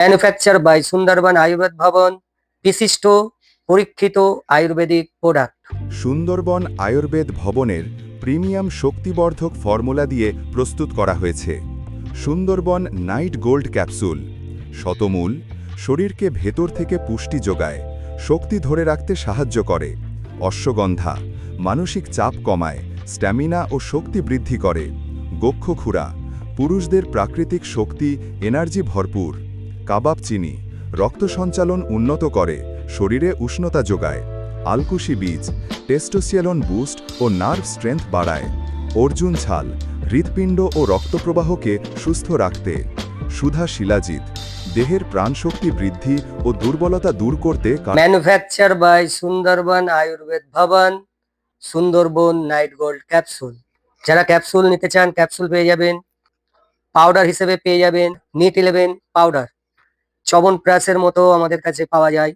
Manufacture by Sundarban Ayurved Bhavan বিশিষ্ট পরীক্ষিত ayurvedic product Sundarban Ayurved ভবনের প্রিমিয়াম শক্তিবর্ধক ফর্মুলা দিয়ে প্রস্তুত করা হয়েছে। Sundarban night gold capsule. শতমূল, শরীরকে ভেতর থেকে পুষ্টি যোগায়, শক্তি ধরে রাখতে সাহায্য করে। অশ্বগন্ধা, মানসিক চাপ কমায়, স্ট্যামিনা ও শক্তি বৃদ্ধি করে। গক্ষখুরা, পুরুষদের প্রাকৃতিক শক্তি, এনার্জি ভরপুর। কাবাব চিনি, রক্ত সঞ্চালন উন্নত করে, শরীরে উষ্ণতা যোগায়, আলকুশি বীজ টেস্টোসিয়ালন বুস্ট ও নার্ভ স্ট্রেংথ বাড়ায়। অর্জুন ছাল, হৃৎপিণ্ড ও রক্তপ্রবাহকে সুস্থ রাখতে। সুধা শিলাজিৎ, দেহের প্রাণশক্তি বৃদ্ধি ও দুর্বলতা দূর করতে manufacture by Sundarban Ayurved Bhavan Sundarban night gold capsule যারা ক্যাপসুল নিতে চান ক্যাপসুল পেয়ে যাবেন। পাউডার হিসেবে পেয়ে যাবেন। নিট ইলেভেন পাউডার চবন প্রাসের মতো আমাদের কাছে পাওয়া যায়।